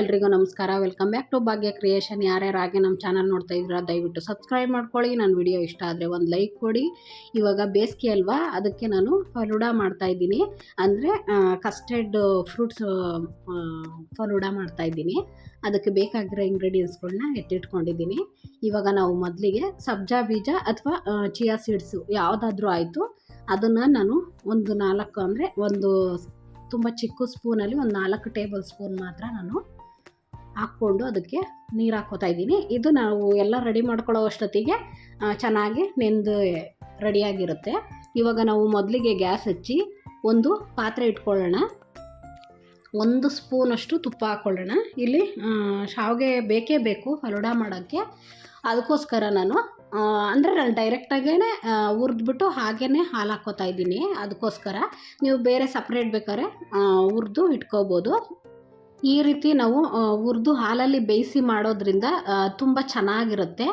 ಎಲ್ರಿಗೂ ನಮಸ್ಕಾರ. Welcome back to Bhagya creation ಯಾರ್ಯಾರು ಹಾಗೆ ನಮ್ಮ ಚಾನಲ್ ನೋಡ್ತಾ ಇದ್ದೀರಾ, ದಯವಿಟ್ಟು ಸಬ್ಸ್ಕ್ರೈಬ್ ಮಾಡ್ಕೊಳ್ಳಿ. ನನ್ನ ವಿಡಿಯೋ ಇಷ್ಟ ಆದರೆ ಒಂದು ಲೈಕ್ ಕೊಡಿ. ಇವಾಗ ಬೇಸಿಗೆ ಅಲ್ವಾ, ಅದಕ್ಕೆ ನಾನು ಫಲೂಡ ಮಾಡ್ತಾ ಇದ್ದೀನಿ. ಅಂದರೆ ಕಸ್ಟರ್ಡ್ ಫ್ರೂಟ್ಸ್ ಫಲೂಡ ಮಾಡ್ತಾ ಇದ್ದೀನಿ. ಅದಕ್ಕೆ ಬೇಕಾಗಿರೋ ಇಂಗ್ರೀಡಿಯೆಂಟ್ಸ್ಗಳನ್ನ ಎತ್ತಿಟ್ಕೊಂಡಿದ್ದೀನಿ. ಇವಾಗ ನಾವು ಮೊದಲಿಗೆ ಸಬ್ಜಾ ಬೀಜ ಅಥವಾ ಚಿಯಾ ಸೀಡ್ಸು ಯಾವುದಾದ್ರೂ ಆಯಿತು. ಅದನ್ನು ನಾನು ಒಂದು ನಾಲ್ಕು ಅಂದರೆ ಒಂದು ತುಂಬ ಚಿಕ್ಕ ಸ್ಪೂನಲ್ಲಿ ಒಂದು ನಾಲ್ಕು ಟೇಬಲ್ ಸ್ಪೂನ್ ಮಾತ್ರ ನಾನು ಹಾಕ್ಕೊಂಡು ಅದಕ್ಕೆ ನೀರು ಹಾಕೋತಾ ಇದ್ದೀನಿ. ಇದು ನಾವು ಎಲ್ಲ ರೆಡಿ ಮಾಡ್ಕೊಳ್ಳೋ ಅಷ್ಟೊತ್ತಿಗೆ ಚೆನ್ನಾಗಿ ನೆಂದು ರೆಡಿಯಾಗಿರುತ್ತೆ ಇವಾಗ ನಾವು ಮೊದಲಿಗೆ ಗ್ಯಾಸ್ ಹಚ್ಚಿ ಒಂದು ಪಾತ್ರೆ ಇಟ್ಕೊಳ್ಳೋಣ. ಒಂದು ಸ್ಪೂನಷ್ಟು ತುಪ್ಪ ಹಾಕ್ಕೊಳ್ಳೋಣ. ಇಲ್ಲಿ ಶಾವಿಗೆ ಬೇಕೇ ಬೇಕು ಹಲುಡ ಮಾಡೋಕ್ಕೆ. ಅದಕ್ಕೋಸ್ಕರ ನಾನು ಅಂದರೆ ನಾನು ಡೈರೆಕ್ಟಾಗೇ ಹುರಿದ್ಬಿಟ್ಟು ಹಾಗೇ ಹಾಲು ಹಾಕ್ಕೋತಾ ಇದ್ದೀನಿ. ಅದಕ್ಕೋಸ್ಕರ ನೀವು ಬೇರೆ ಸಪ್ರೇಟ್ ಬೇಕಾದ್ರೆ ಹುರಿದು ಇಟ್ಕೋಬೋದು. ಈ ರೀತಿ ನಾವು ಹುರಿದು ಹಾಲಲ್ಲಿ ಬೇಯಿಸಿ ಮಾಡೋದ್ರಿಂದ ತುಂಬ ಚೆನ್ನಾಗಿರುತ್ತೆ.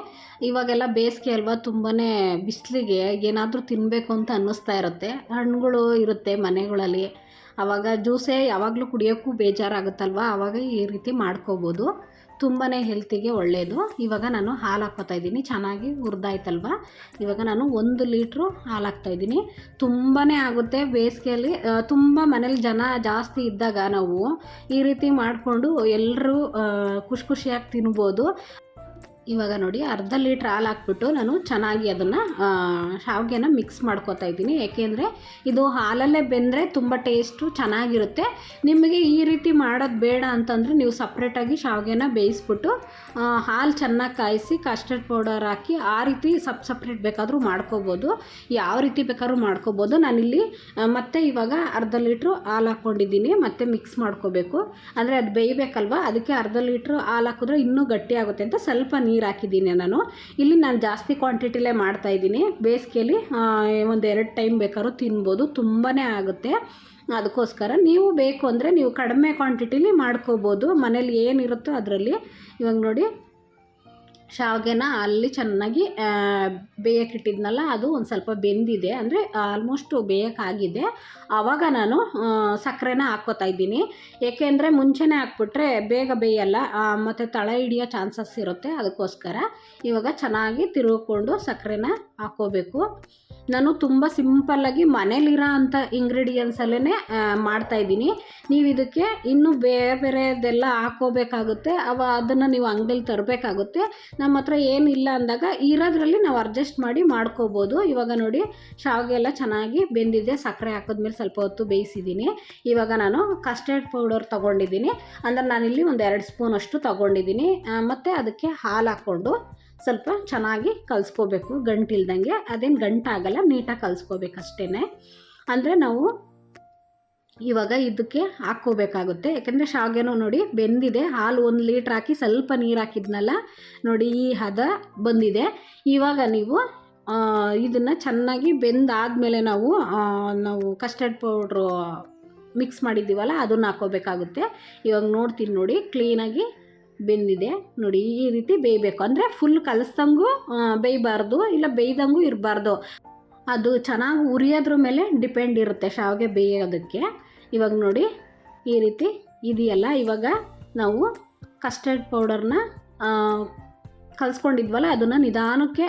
ಇವಾಗೆಲ್ಲ ಬೇಸಿಗೆ ಅಲ್ವಾ ತುಂಬಾ ಬಿಸಿಲಿಗೆ ಏನಾದರೂ ತಿನ್ನಬೇಕು ಅಂತ ಅನ್ನಿಸ್ತಾ ಇರುತ್ತೆ. ಹಣ್ಣುಗಳು ಇರುತ್ತೆ ಮನೆಗಳಲ್ಲಿ. ಆವಾಗ ಜ್ಯೂಸೇ ಯಾವಾಗಲೂ ಕುಡಿಯೋಕ್ಕೂ ಬೇಜಾರಾಗುತ್ತಲ್ವ? ಆವಾಗ ಈ ರೀತಿ ಮಾಡ್ಕೋಬೋದು. ತುಂಬಾ ಹೆಲ್ತಿಗೆ ಒಳ್ಳೆಯದು ಇವಾಗ ನಾನು ಹಾಲು ಹಾಕ್ಕೋತಾ ಇದ್ದೀನಿ. ಚೆನ್ನಾಗಿ ಹುರಿದಾಯ್ತಲ್ವ? ಇವಾಗ ನಾನು ಒಂದು ಲೀಟ್ರು ಹಾಲು ಹಾಕ್ತಾಯಿದ್ದೀನಿ ತುಂಬಾ ಆಗುತ್ತೆ ಬೇಸಿಗೆಯಲ್ಲಿ. ತುಂಬ ಮನೇಲಿ ಜನ ಜಾಸ್ತಿ ಇದ್ದಾಗ ನಾವು ಈ ರೀತಿ ಮಾಡಿಕೊಂಡು ಎಲ್ಲರೂ ಖುಷಿ ಖುಷಿಯಾಗಿ ತಿನ್ಬೋದು. ಇವಾಗ ನೋಡಿ ಅರ್ಧ ಲೀಟ್ರ್ ಹಾಲು ಹಾಕ್ಬಿಟ್ಟು ನಾನು ಚೆನ್ನಾಗಿ ಅದನ್ನು ಶಾವಿಗೆನ ಮಿಕ್ಸ್ ಮಾಡ್ಕೊತಾ ಇದ್ದೀನಿ. ಏಕೆಂದರೆ ಇದು ಹಾಲಲ್ಲೇ ಬೆಂದರೆ ತುಂಬ ಟೇಸ್ಟು ಚೆನ್ನಾಗಿರುತ್ತೆ. ನಿಮಗೆ ಈ ರೀತಿ ಮಾಡೋದು ಬೇಡ ಅಂತಂದರೆ ನೀವು ಸಪ್ರೇಟಾಗಿ ಶಾವಿಗೆನ ಬೇಯಿಸ್ಬಿಟ್ಟು ಹಾಲು ಚೆನ್ನಾಗಿ ಕಾಯಿಸಿ ಕಸ್ಟರ್ಡ್ ಪೌಡರ್ ಹಾಕಿ ಆ ರೀತಿ ಸಪ್ ಸಪ್ರೇಟ್ ಬೇಕಾದರೂ ಮಾಡ್ಕೋಬೋದು. ಯಾವ ರೀತಿ ಬೇಕಾದ್ರೂ ಮಾಡ್ಕೋಬೋದು. ನಾನಿಲ್ಲಿ ಮತ್ತೆ ಇವಾಗ ಅರ್ಧ ಲೀಟ್ರು ಹಾಲು ಹಾಕ್ಕೊಂಡಿದ್ದೀನಿ. ಮತ್ತೆ ಮಿಕ್ಸ್ ಮಾಡ್ಕೋಬೇಕು. ಅಂದರೆ ಅದು ಬೇಯಬೇಕಲ್ವ? ಅದಕ್ಕೆ ಅರ್ಧ ಲೀಟ್ರು ಹಾಲು ಹಾಕಿದ್ರೆ ಇನ್ನೂ ಗಟ್ಟಿ ಆಗುತ್ತೆ ಅಂತ ಸ್ವಲ್ಪ ನೀರು ಹಾಕಿದ್ದೀನಿ ನಾನು. ಇಲ್ಲಿ ನಾನು ಜಾಸ್ತಿ ಕ್ವಾಂಟಿಟಿಲೇ ಮಾಡ್ತಾ ಇದ್ದೀನಿ. ಬೇಸಿಗೆಯಲ್ಲಿ ಒಂದು ಎರಡು ಟೈಮ್ ಬೇಕಾದ್ರೂ ತಿನ್ಬೋದು. ತುಂಬಾ ಆಗುತ್ತೆ. ಅದಕ್ಕೋಸ್ಕರ ನೀವು ಬೇಕು ಅಂದರೆ ನೀವು ಕಡಿಮೆ ಕ್ವಾಂಟಿಟಿಲಿ ಮಾಡ್ಕೋಬೋದು. ಮನೇಲಿ ಏನಿರುತ್ತೋ ಅದರಲ್ಲಿ. ಇವಾಗ ನೋಡಿ ಶಾವಿಗೆನ ಅಲ್ಲಿ ಚೆನ್ನಾಗಿ ಬೇಯಕ್ಕಿಟ್ಟಿದ್ನಲ್ಲ ಅದು ಒಂದು ಸ್ವಲ್ಪ ಬೆಂದಿದೆ. ಅಂದರೆ ಆಲ್ಮೋಸ್ಟು ಬೇಯಕ್ಕಾಗಿದೆ ಆವಾಗ ನಾನು ಸಕ್ಕರೆನ ಹಾಕ್ಕೋತಾ ಇದ್ದೀನಿ. ಏಕೆಂದರೆ ಮುಂಚೆನೇ ಹಾಕ್ಬಿಟ್ರೆ ಬೇಗ ಬೇಯಲ್ಲ ಮತ್ತು ತಳ ಹಿಡಿಯೋ ಚಾನ್ಸಸ್ ಇರುತ್ತೆ ಅದಕ್ಕೋಸ್ಕರ. ಇವಾಗ ಚೆನ್ನಾಗಿ ತಿರುಗಿಕೊಂಡು ಸಕ್ಕರೆನ ಹಾಕ್ಕೋಬೇಕು. ನಾನು ತುಂಬ ಸಿಂಪಲ್ಲಾಗಿ ಮನೇಲಿರೋ ಅಂಥ ಇಂಗ್ರೀಡಿಯೆಂಟ್ಸಲ್ಲೇ ಮಾಡ್ತಾಯಿದ್ದೀನಿ ನೀವು ಇದಕ್ಕೆ ಇನ್ನೂ ಬೇರೆ ಬೇರೆದೆಲ್ಲ ಹಾಕೋಬೇಕಾಗುತ್ತೆ ಅವ ಅದನ್ನು ನೀವು ಅಂಗಡಿಲಿ ತರಬೇಕಾಗುತ್ತೆ. ನಮ್ಮ ಹತ್ರ ಏನಿಲ್ಲ ಅಂದಾಗ ಇರೋದ್ರಲ್ಲಿ ನಾವು ಅಡ್ಜಸ್ಟ್ ಮಾಡಿ ಮಾಡ್ಕೋಬೋದು. ಇವಾಗ ನೋಡಿ, ಶಾವಿಗೆ ಎಲ್ಲ ಚೆನ್ನಾಗಿ ಬೆಂದಿದೆ. ಸಕ್ಕರೆ ಹಾಕಿದ್ಮೇಲೆ ಸ್ವಲ್ಪ ಹೊತ್ತು ಬೇಯಿಸಿದ್ದೀನಿ. ಇವಾಗ ನಾನು ಕಸ್ಟರ್ಡ್ ಪೌಡರ್ ತೊಗೊಂಡಿದ್ದೀನಿ. ಅಂದರೆ ನಾನಿಲ್ಲಿ ಒಂದು ಎರಡು ಸ್ಪೂನ್ ಅಷ್ಟು ತೊಗೊಂಡಿದ್ದೀನಿ. ಮತ್ತು ಅದಕ್ಕೆ ಹಾಲು ಹಾಕ್ಕೊಂಡು ಸ್ವಲ್ಪ ಚೆನ್ನಾಗಿ ಕಲಿಸ್ಕೋಬೇಕು. ಗಂಟಿಲ್ದಂಗೆ. ಅದೇನು ಗಂಟಾಗಲ್ಲ, ನೀಟಾಗಿ ಕಲಿಸ್ಕೋಬೇಕಷ್ಟೇ ಅಂದರೆ ನಾವು ಇವಾಗ ಇದಕ್ಕೆ ಹಾಕ್ಕೋಬೇಕಾಗುತ್ತೆ. ಯಾಕೆಂದರೆ ಶಾವಿಗೆನೂ ನೋಡಿ ಬೆಂದಿದೆ. ಹಾಲು ಒಂದು ಲೀಟ್ರ್ ಹಾಕಿ ಸ್ವಲ್ಪ ನೀರು ಹಾಕಿದ್ನಲ್ಲ ನೋಡಿ ಈ ಹದ ಬಂದಿದೆ. ಇವಾಗ ನೀವು ಇದನ್ನು ಚೆನ್ನಾಗಿ ಬೆಂದಾದಮೇಲೆ ನಾವು ನಾವು ಕಸ್ಟರ್ಡ್ ಪೌಡ್ರು ಮಿಕ್ಸ್ ಮಾಡಿದ್ದೀವಲ್ಲ ಅದನ್ನು ಹಾಕ್ಕೋಬೇಕಾಗುತ್ತೆ. ಇವಾಗ ನೋಡ್ತೀನಿ ನೋಡಿ ಕ್ಲೀನಾಗಿ ಬೆಂದಿದೆ. ನೋಡಿ ಈ ರೀತಿ ಬೇಯಬೇಕು. ಅಂದರೆ ಫುಲ್ ಕಲಸ್ದಂಗೂ ಬೇಯಬಾರ್ದು, ಇಲ್ಲ ಬೇಯ್ದಂಗೂ ಇರಬಾರ್ದು. ಅದು ಚೆನ್ನಾಗಿ ಉರಿಯೋದ್ರ ಮೇಲೆ ಡಿಪೆಂಡ್ ಇರುತ್ತೆ ಶಾವಿಗೆ ಬೇಯೋದಕ್ಕೆ. ಇವಾಗ ನೋಡಿ ಈ ರೀತಿ ಇದೆಯಲ್ಲ, ಇವಾಗ ನಾವು ಕಸ್ಟರ್ಡ್ ಪೌಡರ್ನ ಕಲಿಸ್ಕೊಂಡಿದ್ವಲ್ಲ, ಅದನ್ನು ನಿಧಾನಕ್ಕೆ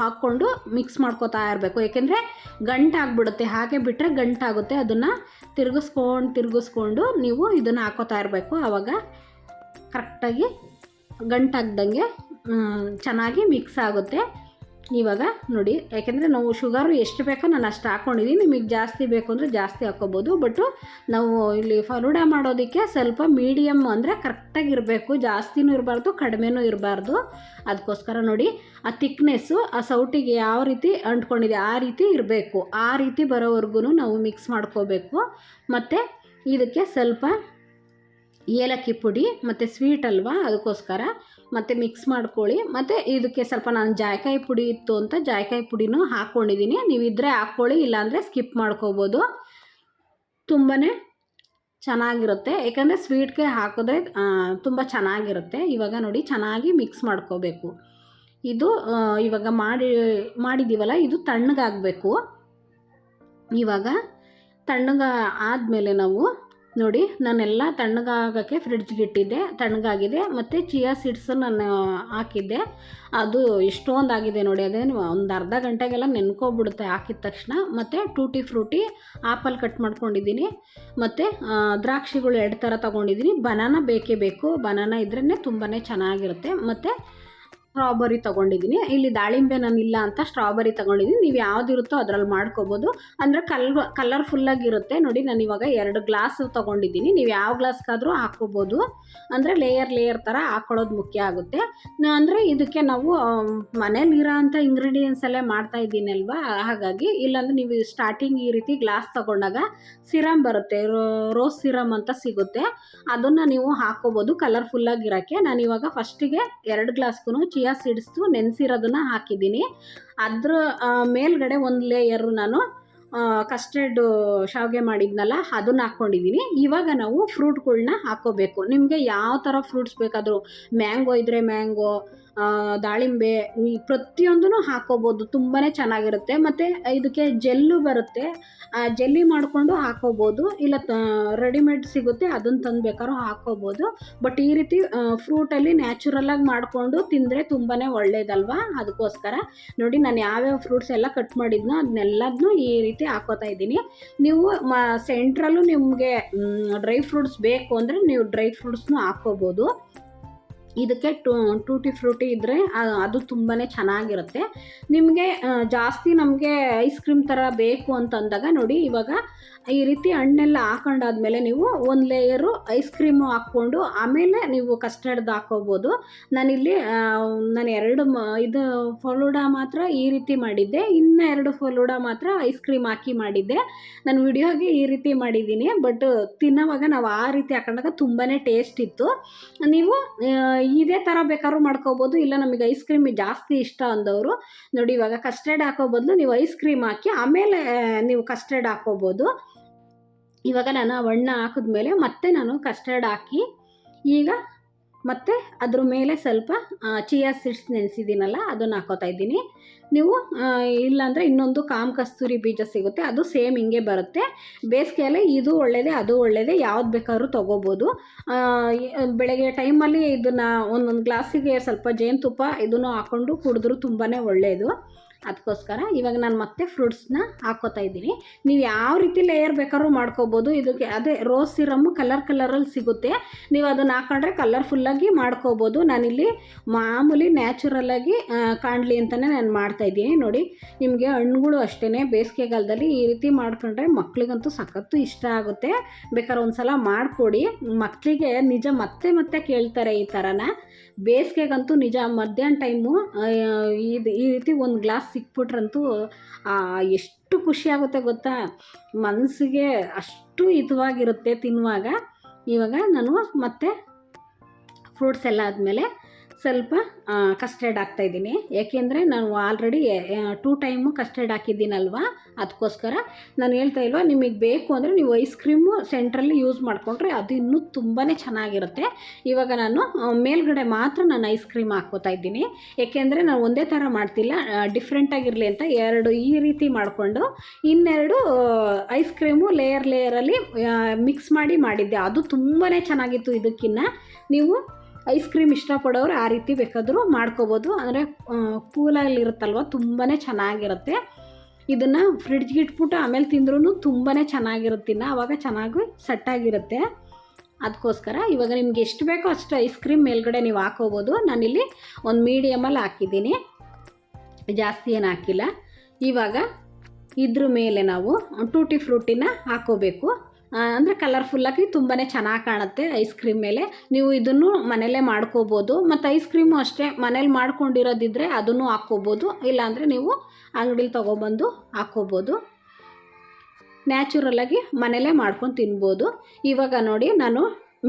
ಹಾಕ್ಕೊಂಡು ಮಿಕ್ಸ್ ಮಾಡ್ಕೋತಾ ಇರಬೇಕು ಏಕೆಂದರೆ ಗಂಟಾಗ್ಬಿಡುತ್ತೆ ಹಾಗೆ ಬಿಟ್ಟರೆ ಗಂಟಾಗುತ್ತೆ ಅದನ್ನು ತಿರುಗಿಸ್ಕೊಂಡು ತಿರುಗಿಸ್ಕೊಂಡು ನೀವು ಇದನ್ನು ಹಾಕೋತಾ ಇರಬೇಕು ಆವಾಗ ಕರೆಕ್ಟಾಗಿ ಗಂಟಾಗ್ದಂಗೆ ಚೆನ್ನಾಗಿ ಮಿಕ್ಸ್ ಆಗುತ್ತೆ. ಇವಾಗ ನೋಡಿ, ಯಾಕೆಂದರೆ ನಾವು ಶುಗರು ಎಷ್ಟು ಬೇಕೋ ನಾನು ಅಷ್ಟು ಹಾಕ್ಕೊಂಡಿದ್ದೀನಿ ನಿಮಗೆ ಜಾಸ್ತಿ ಬೇಕು ಅಂದರೆ ಜಾಸ್ತಿ ಹಾಕ್ಕೋಬೋದು. ಬಟ್ಟು ನಾವು ಇಲ್ಲಿ ಫಲೂಡ ಮಾಡೋದಕ್ಕೆ ಸ್ವಲ್ಪ ಮೀಡಿಯಮ್ ಅಂದರೆ ಕರೆಕ್ಟಾಗಿ ಇರಬೇಕು. ಜಾಸ್ತಿನೂ ಇರಬಾರ್ದು, ಕಡಿಮೆನೂ ಇರಬಾರ್ದು. ಅದಕ್ಕೋಸ್ಕರ ನೋಡಿ, ಆ ತಿಕ್ನೆಸ್ಸು ಆ ಸೌಟಿಗೆ ಯಾವ ರೀತಿ ಅಂಟ್ಕೊಂಡಿದೆ ಆ ರೀತಿ ಇರಬೇಕು. ಆ ರೀತಿ ಬರೋವರೆಗೂ ನಾವು ಮಿಕ್ಸ್ ಮಾಡ್ಕೋಬೇಕು. ಮತ್ತು ಇದಕ್ಕೆ ಸ್ವಲ್ಪ ಏಲಕ್ಕಿ ಪುಡಿ, ಮತ್ತು ಸ್ವೀಟ್ ಅಲ್ವಾ? ಅದಕ್ಕೋಸ್ಕರ ಮತ್ತು ಮಿಕ್ಸ್ ಮಾಡ್ಕೊಳ್ಳಿ. ಮತ್ತು ಇದಕ್ಕೆ ಸ್ವಲ್ಪ ನಾನು ಜಾಯ್ಕಾಯಿ ಪುಡಿ ಇತ್ತು ಅಂತ ಜಾಯ್ಕಾಯಿ ಪುಡಿನೂ ಹಾಕ್ಕೊಂಡಿದ್ದೀನಿ ನೀವಿದ್ರೆ ಹಾಕ್ಕೊಳ್ಳಿ, ಇಲ್ಲಾಂದರೆ ಸ್ಕಿಪ್ ಮಾಡ್ಕೋಬೋದು. ತುಂಬಾ ಚೆನ್ನಾಗಿರುತ್ತೆ. ಯಾಕಂದರೆ ಸ್ವೀಟ್ಗೆ ಹಾಕಿದ್ರೆ ತುಂಬ ಚೆನ್ನಾಗಿರುತ್ತೆ. ಇವಾಗ ನೋಡಿ, ಚೆನ್ನಾಗಿ ಮಿಕ್ಸ್ ಮಾಡ್ಕೋಬೇಕು. ಇದು ಇವಾಗ ಮಾಡಿ ಮಾಡಿದ್ದೀವಲ್ಲ ಇದು ತಣ್ಣಗಾಗಬೇಕು. ಇವಾಗ ತಣ್ಣಗ ಆದಮೇಲೆ ನಾವು ನೋಡಿ ನಾನೆಲ್ಲ ತಣ್ಣಗಾಗೋಕ್ಕೆ ಫ್ರಿಡ್ಜ್ಗೆ ಇಟ್ಟಿದ್ದೆ. ತಣ್ಣಗಾಗಿದೆ. ಮತ್ತು ಚಿಯಾ ಸೀಡ್ಸ್ ನಾನು ಹಾಕಿದ್ದೆ. ಅದು ಎಷ್ಟೊಂದು ಆಗಿದೆ ನೋಡಿ ಅದೇನು ಒಂದು ಅರ್ಧ ಗಂಟೆಗೆಲ್ಲ ನೆನ್ಕೋಬಿಡುತ್ತೆ ಹಾಕಿದ ತಕ್ಷಣ. ಮತ್ತು ಟೂಟಿ ಫ್ರೂಟಿ ಆಪಲ್ ಕಟ್ ಮಾಡ್ಕೊಂಡಿದ್ದೀನಿ. ಮತ್ತು ದ್ರಾಕ್ಷಿಗಳು ಎರಡು ಥರ ತೊಗೊಂಡಿದ್ದೀನಿ. ಬನಾನ ಬೇಕೇ ಬೇಕು. ಬನಾನ ಇದ್ರೇ ತುಂಬಾ ಚೆನ್ನಾಗಿರುತ್ತೆ. ಮತ್ತು ಸ್ಟ್ರಾಬೆರಿ ತೊಗೊಂಡಿದ್ದೀನಿ. ಇಲ್ಲಿ ದಾಳಿಂಬೆ ನಾನು ಇಲ್ಲ ಅಂತ ಸ್ಟ್ರಾಬೆರಿ ತೊಗೊಂಡಿದ್ದೀನಿ. ನೀವು ಯಾವುದಿರುತ್ತೋ ಅದ್ರಲ್ಲಿ ಮಾಡ್ಕೋಬೋದು. ಅಂದರೆ ಕಲ್ ಕಲರ್ಫುಲ್ಲಾಗಿರುತ್ತೆ ನೋಡಿ, ನಾನು ಇವಾಗ ಎರಡು ಗ್ಲಾಸ್ ತೊಗೊಂಡಿದ್ದೀನಿ. ನೀವು ಯಾವ ಗ್ಲಾಸ್ಗಾದರೂ ಹಾಕ್ಕೋಬೋದು ಅಂದರೆ ಲೇಯರ್ ಲೇಯರ್ ಥರ ಹಾಕ್ಕೊಳ್ಳೋದು ಮುಖ್ಯ ಆಗುತ್ತೆ. ಅಂದರೆ ಇದಕ್ಕೆ ನಾವು ಮನೇಲಿರೋ ಅಂಥ ಇಂಗ್ರೀಡಿಯೆಂಟ್ಸ್ ಎಲ್ಲ ಮಾಡ್ತಾ ಇದ್ದೀನಿ ಅಲ್ವಾ ಹಾಗಾಗಿ ಇಲ್ಲಾಂದರೆ ನೀವು ಸ್ಟಾರ್ಟಿಂಗ್ ಈ ರೀತಿ ಗ್ಲಾಸ್ ತೊಗೊಂಡಾಗ ಸಿರಮ್ ಬರುತ್ತೆ. ರೋಸ್ ಸಿರಮ್ ಅಂತ ಸಿಗುತ್ತೆ. ಅದನ್ನು ನೀವು ಹಾಕ್ಕೋಬೋದು ಕಲರ್ಫುಲ್ಲಾಗಿರೋಕ್ಕೆ ನಾನು ಇವಾಗ ಫಸ್ಟಿಗೆ ಎರಡು ಗ್ಲಾಸ್ಗೂ ಚಿಯಾ ಸೀಡ್ಸ್ದು ನೆನೆಸಿರೋದನ್ನ ಹಾಕಿದ್ದೀನಿ. ಅದ್ರ ಮೇಲ್ಗಡೆ ಒಂದು ಲೇಯರು ನಾನು ಕಸ್ಟರ್ಡ್ ಶಾವಿಗೆ ಮಾಡಿದ್ನಲ್ಲ, ಅದನ್ನ ಹಾಕ್ಕೊಂಡಿದ್ದೀನಿ ಇವಾಗ ನಾವು ಫ್ರೂಟ್ಗಳನ್ನ ಹಾಕ್ಕೋಬೇಕು ನಿಮಗೆ ಯಾವ ಥರ ಫ್ರೂಟ್ಸ್ ಬೇಕಾದರೂ ಮ್ಯಾಂಗೋ ಇದ್ದರೆ ಮ್ಯಾಂಗೋ ದಾಳಿಂಬೆ ಈ ಪ್ರತಿಯೊಂದೂ ಹಾಕೋಬೋದು. ತುಂಬಾ ಚೆನ್ನಾಗಿರುತ್ತೆ. ಮತ್ತು ಇದಕ್ಕೆ ಜೆಲ್ಲು ಬರುತ್ತೆ. ಆ, ಜೆಲ್ಲಿ ಮಾಡಿಕೊಂಡು ಹಾಕೋಬೋದು. ಇಲ್ಲ ರೆಡಿಮೇಡ್ ಸಿಗುತ್ತೆ. ಅದನ್ನು ತಂದು ಬೇಕಾದ್ರೂ ಹಾಕ್ಕೋಬೋದು ಬಟ್ ಈ ರೀತಿ ಫ್ರೂಟಲ್ಲಿ ನ್ಯಾಚುರಲಾಗಿ ಮಾಡಿಕೊಂಡು ತಿಂದರೆ ತುಂಬಾ ಒಳ್ಳೇದಲ್ವಾ? ಅದಕ್ಕೋಸ್ಕರ. ನೋಡಿ, ನಾನು ಯಾವ್ಯಾವ ಫ್ರೂಟ್ಸ್ ಎಲ್ಲ ಕಟ್ ಮಾಡಿದ್ನೋ ಅದನ್ನೆಲ್ಲದನ್ನೂ ಈ ರೀತಿ ಹಾಕೋತಾ ಇದ್ದೀನಿ. ನೀವು, ಮ ಸೆಂಟ್ರಲ್ಲೂ ನಿಮಗೆ ಡ್ರೈ ಫ್ರೂಟ್ಸ್ ಬೇಕು ಅಂದರೆ ನೀವು ಡ್ರೈ ಫ್ರೂಟ್ಸ್ನೂ ಹಾಕ್ಕೋಬೋದು ಇದಕ್ಕೆ ಟೂ, ಟೂಟಿ ಫ್ರೂಟಿ ಇದ್ದರೆ ಅದು ತುಂಬಾ ಚೆನ್ನಾಗಿರುತ್ತೆ. ನಿಮಗೆ ಜಾಸ್ತಿ ನಮಗೆ ಐಸ್ ಕ್ರೀಮ್ ಥರ ಬೇಕು ಅಂತಂದಾಗ ನೋಡಿ, ಇವಾಗ ಈ ರೀತಿ ಹಣ್ಣೆಲ್ಲ ಹಾಕೊಂಡಾದ್ಮೇಲೆ ನೀವು ಒಂದು ಲೇಯರು ಐಸ್ ಕ್ರೀಮು ಹಾಕ್ಕೊಂಡು ಆಮೇಲೆ ನೀವು ಕಸ್ಟರ್ಡ್ದು ಹಾಕೋಬೋದು. ನಾನಿಲ್ಲಿ ನಾನು ಎರಡು ಮ, ಇದು ಫಲೂಡ ಮಾತ್ರ ಈ ರೀತಿ ಮಾಡಿದ್ದೆ. ಇನ್ನು ಎರಡು ಫಲೂಡ ಮಾತ್ರ ಐಸ್ ಕ್ರೀಮ್ ಹಾಕಿ ಮಾಡಿದ್ದೆ. ನಾನು ವಿಡಿಯೋಗೆ ಈ ರೀತಿ ಮಾಡಿದ್ದೀನಿ, ಬಟ್ ತಿನ್ನೋವಾಗ ನಾವು ಆ ರೀತಿ ಹಾಕೊಂಡಾಗ ತುಂಬಾ ಟೇಸ್ಟ್ ಇತ್ತು. ನೀವು ಇದೇ ಥರ ಬೇಕಾದ್ರೂ ಮಾಡ್ಕೋಬೋದು. ಇಲ್ಲ, ನಮಗೆ ಐಸ್ ಕ್ರೀಮ್ ಜಾಸ್ತಿ ಇಷ್ಟ ಅಂದವರು, ನೋಡಿ ಇವಾಗ ಕಸ್ಟರ್ಡ್ ಹಾಕೋ ಬದಲು ನೀವು ಐಸ್ ಕ್ರೀಮ್ ಹಾಕಿ, ಆಮೇಲೆ ನೀವು ಕಸ್ಟರ್ಡ್ ಹಾಕೋಬೋದು. ಇವಾಗ ನಾನು ಆ ಹಣ್ಣು ಹಾಕಿದ್ಮೇಲೆ ಮತ್ತೆ ನಾನು ಕಸ್ಟರ್ಡ್ ಹಾಕಿ, ಈಗ ಮತ್ತು ಅದ್ರ ಮೇಲೆ ಸ್ವಲ್ಪ ಚಿಯಾ ಸೀಡ್ಸ್ ನೆನೆಸಿದ್ದೀನಲ್ಲ, ಅದನ್ನು ಹಾಕೋತಾ ಇದ್ದೀನಿ. ನೀವು ಇಲ್ಲಾಂದರೆ ಇನ್ನೊಂದು ಕಾಮ್ ಕಸ್ತೂರಿ ಬೀಜ ಸಿಗುತ್ತೆ, ಅದು ಸೇಮ್ ಹಿಂಗೆ ಬರುತ್ತೆ. ಬೇಸಿಗೆಯಲ್ಲಿ ಇದು ಒಳ್ಳೆಯದೇ ಅದು ಒಳ್ಳೆಯದೇ ಯಾವ್ದು ಬೇಕಾದ್ರೂ ತೊಗೋಬೋದು. ಬೆಳಗ್ಗೆ ಟೈಮಲ್ಲಿ ಇದನ್ನು ಒಂದೊಂದು ಗ್ಲಾಸಿಗೆ ಸ್ವಲ್ಪ ಜೇನುತುಪ್ಪ ಇದನ್ನು ಹಾಕ್ಕೊಂಡು ಕುಡಿದ್ರೂ ತುಂಬಾ ಒಳ್ಳೆಯದು ಅದಕ್ಕೋಸ್ಕರ ಇವಾಗ ನಾನು ಮತ್ತೆ ಫ್ರೂಟ್ಸ್ನ ಹಾಕ್ಕೋತಾ ಇದ್ದೀನಿ. ನೀವು ಯಾವ ರೀತಿ ಲೇಯರ್ ಬೇಕಾದ್ರೂ ಮಾಡ್ಕೋಬೋದು. ಇದಕ್ಕೆ ಅದೇ ರೋಸ್ ಸಿರಮ್ಮು ಕಲರ್ ಕಲರಲ್ಲಿ ಸಿಗುತ್ತೆ. ನೀವು ಅದನ್ನು ಹಾಕೊಂಡ್ರೆ ಕಲರ್ಫುಲ್ಲಾಗಿ ಮಾಡ್ಕೋಬೋದು. ನಾನಿಲ್ಲಿ ಮಾಮೂಲಿ ನ್ಯಾಚುರಲ್ಲಾಗಿ ಕಾಣಲಿ ಅಂತಲೇ ನಾನು ಮಾಡ್ತಾಯಿದ್ದೀನಿ ನೋಡಿ, ನಿಮಗೆ ಹಣ್ಣುಗಳು ಅಷ್ಟೇ ಬೇಸಿಗೆಗಾಲದಲ್ಲಿ ಈ ರೀತಿ ಮಾಡ್ಕೊಂಡ್ರೆ ಮಕ್ಳಿಗಂತೂ ಸಖತ್ತು ಇಷ್ಟ ಆಗುತ್ತೆ. ಬೇಕಾದ್ರೆ ಒಂದು ಸಲ ಮಾಡಿಕೊಡಿ. ಮಕ್ಕಳಿಗೆ ನಿಜ ಮತ್ತೆ ಮತ್ತೆ ಕೇಳ್ತಾರೆ ಈ ಥರನ ಬೇಸಿಗೆಗಂತೂ ನಿಜ, ಮಧ್ಯಾಹ್ನ ಟೈಮು ಇದು ಈ ರೀತಿ ಒಂದು ಗ್ಲಾಸ್ ಸಿಕ್ಬಿಟ್ರಂತೂ ಎಷ್ಟು ಖುಷಿ ಆಗುತ್ತೆ ಗೊತ್ತಾ? ಮನಸ್ಸಿಗೆ ಅಷ್ಟು ಹಿತವಾಗಿರುತ್ತೆ ತಿನ್ನುವಾಗ. ಇವಾಗ ನಾನು ಮತ್ತೆ ಫ್ರೂಟ್ಸ್ ಎಲ್ಲ ಆದಮೇಲೆ ಸ್ವಲ್ಪ ಕಸ್ಟರ್ಡ್ ಹಾಕ್ತಾಯಿದ್ದೀನಿ ಏಕೆಂದರೆ ನಾನು ಆಲ್ರೆಡಿ ಟೂ ಟೈಮು ಕಸ್ಟರ್ಡ್ ಹಾಕಿದ್ದೀನಲ್ವಾ? ಅದಕ್ಕೋಸ್ಕರ ನಾನು ಹೇಳ್ತಾ ಇಲ್ವಾ, ನಿಮಗೆ ಬೇಕು ಅಂದರೆ ನೀವು ಐಸ್ ಕ್ರೀಮು ಸೆಂಟ್ರಲ್ಲಿ ಯೂಸ್ ಮಾಡಿಕೊಂಡ್ರೆ ಅದು ಇನ್ನೂ ತುಂಬಾ ಚೆನ್ನಾಗಿರುತ್ತೆ. ಇವಾಗ ನಾನು ಮೇಲ್ಗಡೆ ಮಾತ್ರ ನಾನು ಐಸ್ ಕ್ರೀಮ್ ಹಾಕ್ಕೋತಾ ಇದ್ದೀನಿ. ಏಕೆಂದರೆ ನಾನು ಒಂದೇ ಥರ ಮಾಡ್ತಿಲ್ಲ ಡಿಫ್ರೆಂಟಾಗಿರಲಿ ಅಂತ ಎರಡು ಈ ರೀತಿ ಮಾಡಿಕೊಂಡು ಇನ್ನೆರಡು ಐಸ್ ಕ್ರೀಮು ಲೇಯರ್ ಲೇಯರಲ್ಲಿ ಮಿಕ್ಸ್ ಮಾಡಿ ಮಾಡಿದ್ದೆ. ಅದು ತುಂಬಾ ಚೆನ್ನಾಗಿತ್ತು ಇದಕ್ಕಿನ್ನ. ನೀವು ಐಸ್ ಕ್ರೀಮ್ ಇಷ್ಟಪಡೋರು ಆ ರೀತಿ ಬೇಕಾದರೂ ಮಾಡ್ಕೋಬೋದು. ಅಂದರೆ ಕೂಲಲ್ಲಿ ಇರುತ್ತಲ್ವ ತುಂಬಾ ಚೆನ್ನಾಗಿರುತ್ತೆ. ಇದನ್ನು ಫ್ರಿಡ್ಜ್ಗೆ ಇಟ್ಬಿಟ್ಟು ಆಮೇಲೆ ತಿಂದ್ರೂ ತುಂಬಾ ಚೆನ್ನಾಗಿರುತ್ತಿನ್ನ ಆವಾಗ ಚೆನ್ನಾಗಿ ಸಟ್ಟಾಗಿರುತ್ತೆ. ಅದಕ್ಕೋಸ್ಕರ ಇವಾಗ ನಿಮ್ಗೆ ಎಷ್ಟು ಬೇಕೋ ಅಷ್ಟು ಐಸ್ ಕ್ರೀಮ್ ಮೇಲ್ಗಡೆ ನೀವು ಹಾಕೋಬೋದು. ನಾನಿಲ್ಲಿ ಒಂದು ಮೀಡಿಯಮಲ್ಲಿ ಹಾಕಿದ್ದೀನಿ. ಜಾಸ್ತಿ ಏನು ಹಾಕಿಲ್ಲ. ಇವಾಗ ಇದ್ರ ಮೇಲೆ ನಾವು ಟೂಟಿ ಫ್ರೂಟಿನ ಹಾಕೋಬೇಕು. ಅಂದರೆ ಕಲರ್ಫುಲ್ಲಾಗಿ ತುಂಬಾ ಚೆನ್ನಾಗಿ ಕಾಣುತ್ತೆ ಐಸ್ ಕ್ರೀಮ್ ಮೇಲೆ. ನೀವು ಇದನ್ನು ಮನೇಲೇ ಮಾಡ್ಕೋಬೋದು. ಮತ್ತು ಐಸ್ ಕ್ರೀಮು ಅಷ್ಟೇ, ಮನೇಲಿ ಮಾಡ್ಕೊಂಡಿರೋದಿದ್ರೆ ಅದನ್ನು ಹಾಕ್ಕೋಬೋದು. ಇಲ್ಲಾಂದರೆ ನೀವು ಅಂಗಡಿಲಿ ತೊಗೊಬಂದು ಹಾಕ್ಕೋಬೋದು. ನ್ಯಾಚುರಲ್ಲಾಗಿ ಮನೇಲೇ ಮಾಡ್ಕೊಂಡು ತಿನ್ಬೋದು. ಇವಾಗ ನೋಡಿ, ನಾನು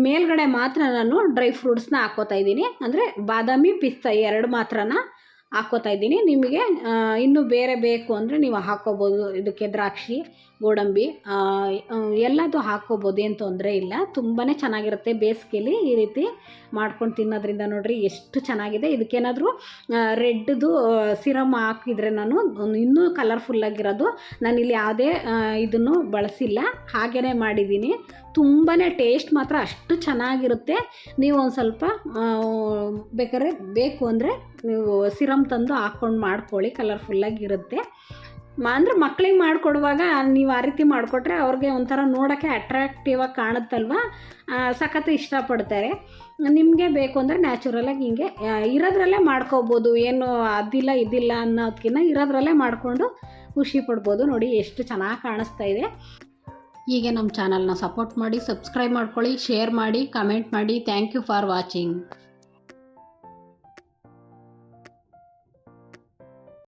ಮೇಲ್ಗಡೆ ಮಾತ್ರ ನಾನು ಡ್ರೈ ಫ್ರೂಟ್ಸ್ನ ಹಾಕೋತಾ ಇದ್ದೀನಿ. ಅಂದರೆ ಬಾದಾಮಿ, ಪಿಸ್ತಾ ಎರಡು ಮಾತ್ರನ? ಹಾಕ್ಕೋತಾ ಇದ್ದೀನಿ. ನಿಮಗೆ ಇನ್ನೂ ಬೇರೆ ಬೇಕು ಅಂದರೆ ನೀವು ಹಾಕ್ಕೋಬೋದು ಇದಕ್ಕೆ ದ್ರಾಕ್ಷಿ, ಗೋಡಂಬಿ ಎಲ್ಲದೂ ಹಾಕ್ಕೋಬೋದು ಏನು ತೊಂದರೆ ಇಲ್ಲ. ತುಂಬಾ ಚೆನ್ನಾಗಿರುತ್ತೆ ಬೇಸಿಗೆಲಿ ಈ ರೀತಿ ಮಾಡ್ಕೊಂಡು ತಿನ್ನೋದ್ರಿಂದ ನೋಡಿರಿ ಎಷ್ಟು ಚೆನ್ನಾಗಿದೆ. ಇದಕ್ಕೇನಾದರೂ ರೆಡ್ದು ಸಿರಮ್ ಹಾಕಿದರೆ ನಾನು ಇನ್ನೂ ಕಲರ್ಫುಲ್ಲಾಗಿರೋದು ನಾನಿಲ್ಲಿ ಯಾವುದೇ ಇದನ್ನು ಬಳಸಿಲ್ಲ. ಹಾಗೇ ಮಾಡಿದ್ದೀನಿ. ತುಂಬಾ ಟೇಸ್ಟ್ ಮಾತ್ರ ಅಷ್ಟು ಚೆನ್ನಾಗಿರುತ್ತೆ. ನೀವು ಒಂದು ಸ್ವಲ್ಪ ಬೇಕಾದ್ರೆ ಬೇಕು ಅಂದರೆ ನೀವು ಸಿರಮ್ ತಂದು ಹಾಕ್ಕೊಂಡು ಮಾಡ್ಕೊಳ್ಳಿ ಕಲರ್ಫುಲ್ಲಾಗಿರುತ್ತೆ ಅಂದರೆ ಮಕ್ಳಿಗೆ ಮಾಡಿಕೊಡುವಾಗ ನೀವು ಆ ರೀತಿ ಮಾಡಿಕೊಟ್ರೆ ಅವ್ರಿಗೆ ಒಂಥರ ನೋಡೋಕ್ಕೆ ಅಟ್ರಾಕ್ಟಿವಾಗಿ ಕಾಣುತ್ತಲ್ವ? ಸಖತ್ ಇಷ್ಟಪಡ್ತಾರೆ. ನಿಮಗೆ ಬೇಕು ಅಂದರೆ ನ್ಯಾಚುರಲಾಗಿ ಹಿಂಗೆ ಇರೋದ್ರಲ್ಲೇ ಮಾಡ್ಕೋಬೋದು. ಏನು ಅದಿಲ್ಲ, ಇದಿಲ್ಲ ಅನ್ನೋದಕ್ಕಿಂತ ಇರೋದ್ರಲ್ಲೇ ಮಾಡಿಕೊಂಡು ಖುಷಿ ಪಡ್ಬೋದು. ನೋಡಿ ಎಷ್ಟು ಚೆನ್ನಾಗಿ ಕಾಣಿಸ್ತಾ ಇದೆ. ಹೀಗೆ ನಮ್ಮ ಚಾನಲ್ನ ಸಪೋರ್ಟ್ ಮಾಡಿ ಸಬ್ಸ್ಕ್ರೈಬ್ ಮಾಡ್ಕೊಳ್ಳಿ ಶೇರ್ ಮಾಡಿ ಕಮೆಂಟ್ ಮಾಡಿ. Thank you for watching